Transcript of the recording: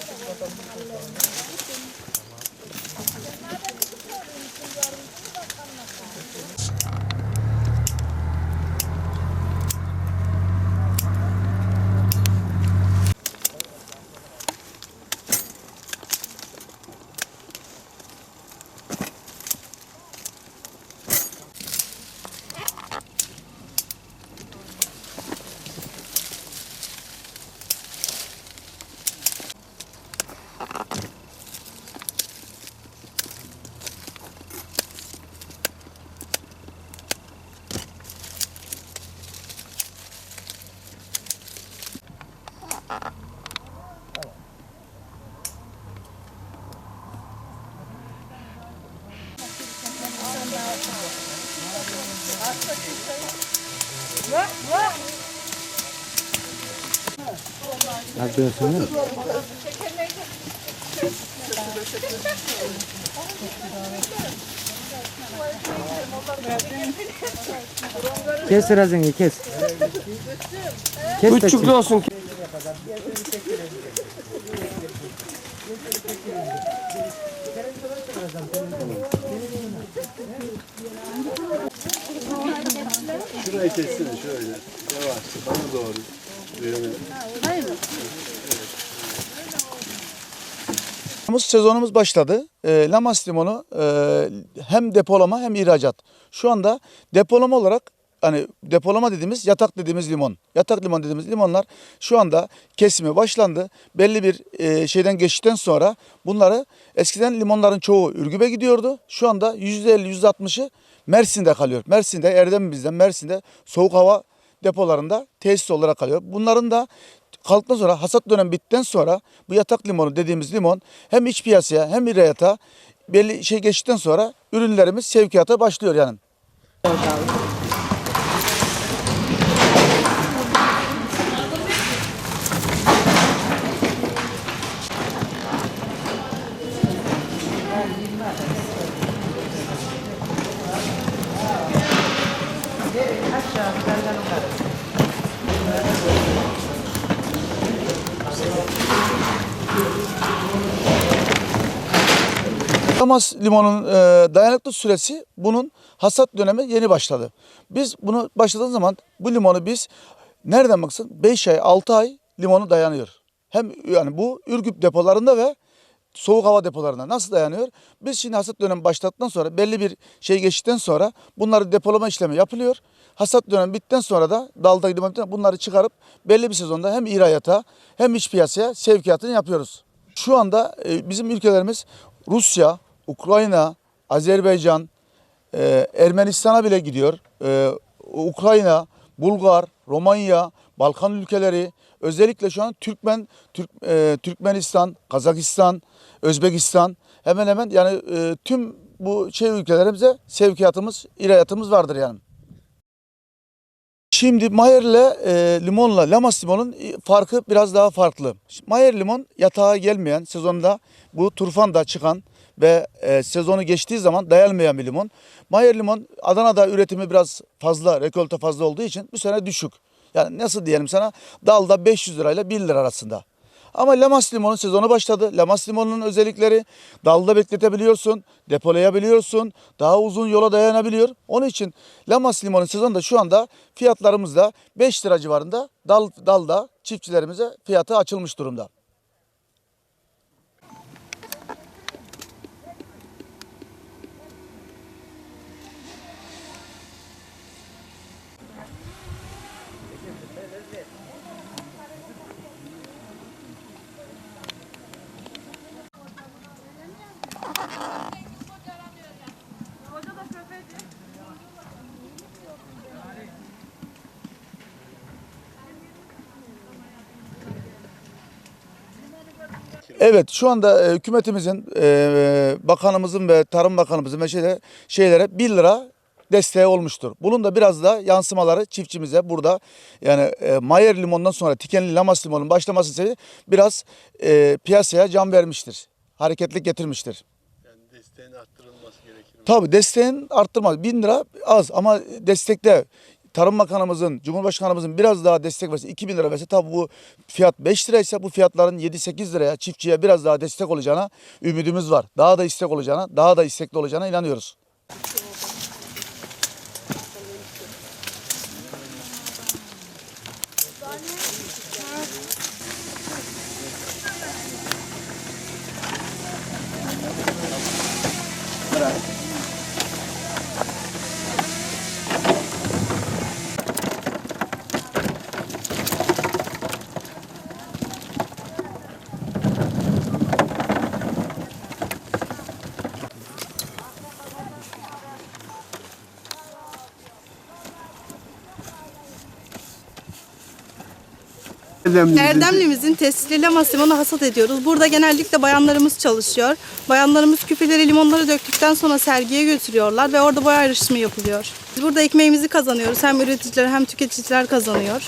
你好。Az dönsene. Kes razını kes. kes Üç çukurlu olsun ki. Şurayı kessene şöyle. Yavaş. Bana doğru. Böyle. Temmuz sezonumuz başladı. E, Lamas limonu e, hem depolama hem ihracat. Şu anda depolama olarak hani depolama dediğimiz yatak dediğimiz limon. Yatak limon dediğimiz limonlar şu anda kesimi başlandı. Belli bir e, şeyden geçtikten sonra bunları eskiden limonların çoğu Ürgüp'e gidiyordu. Şu anda %50 %60'ı Mersin'de kalıyor. Mersin'de Erdemimiz'den Mersin'de soğuk hava depolarında tesis olarak kalıyor. Bunların da kaldıktan sonra hasat dönemi bittikten sonra bu yatak limonu dediğimiz limon hem iç piyasaya hem ihracata belli şey geçtikten sonra ürünlerimiz sevkiyata başlıyor yani. Damas limonun e, dayanıklı süresi bunun hasat dönemi yeni başladı. Biz bunu başladığımız zaman bu limonu biz nereden baksan 5 ay 6 ay limonu dayanıyor. Hem yani bu Ürgüp depolarında ve soğuk hava depolarında nasıl dayanıyor? Biz şimdi hasat dönemi başlattıktan sonra belli bir şey geçtikten sonra bunları depolama işlemi yapılıyor. Hasat dönemi bittikten sonra da dalda bittikten bunları çıkarıp belli bir sezonda hem ihracata hem iç piyasaya sevkiyatını yapıyoruz. Şu anda e, bizim ülkelerimiz Rusya, Ukrayna, Azerbaycan, e, Ermenistan'a bile gidiyor. E, Ukrayna, Bulgar, Romanya, Balkan ülkeleri, özellikle şu an Türkmen, Türk, Türkmenistan, Kazakistan, Özbekistan hemen hemen yani tüm bu şey ülkelerimize sevkiyatımız, ihracatımız vardır yani. Şimdi Mayer'le e, limonla Lamas limonun farkı biraz daha farklı. Mayer limon yatağa gelmeyen sezonda bu turfanda çıkan ve e, sezonu geçtiği zaman dayanmayan bir limon. Mayer limon Adana'da üretimi biraz fazla, rekolte fazla olduğu için bu sene düşük. Yani nasıl diyelim sana dalda 500 lirayla 1 lira arasında. Ama Lamas limonun sezonu başladı. Lamas limonunun özellikleri dalda bekletebiliyorsun, depolayabiliyorsun, daha uzun yola dayanabiliyor. Onun için Lamas limonun sezonu da şu anda fiyatlarımız da 5 lira civarında dal, dalda çiftçilerimize fiyatı açılmış durumda. Evet şu anda e, hükümetimizin, e, bakanımızın ve Tarım Bakanımızın ve şeylere, şeylere 1 lira desteği olmuştur. Bunun da biraz da yansımaları çiftçimize burada yani e, Mayer limondan sonra Tikenli Lamas limonun başlaması sebebi biraz e, piyasaya can vermiştir. Hareketlik getirmiştir. Yani desteğin arttırılması gerekir. mi? Tabii desteğin arttırmaz. 1000 lira az ama destekte Tarım Bakanımızın, Cumhurbaşkanımızın biraz daha destek verse 2 bin lira verse tabi bu fiyat 5 liraysa bu fiyatların 7-8 liraya çiftçiye biraz daha destek olacağına ümidimiz var. Daha da istek olacağına, daha da istekli olacağına inanıyoruz. Anne. Erdemli'mizin tescilli Lamas limonu hasat ediyoruz. Burada genellikle bayanlarımız çalışıyor. Bayanlarımız küpeleri limonları döktükten sonra sergiye götürüyorlar ve orada boy ayrışımı yapılıyor. Biz burada ekmeğimizi kazanıyoruz. Hem üreticiler hem tüketiciler kazanıyor.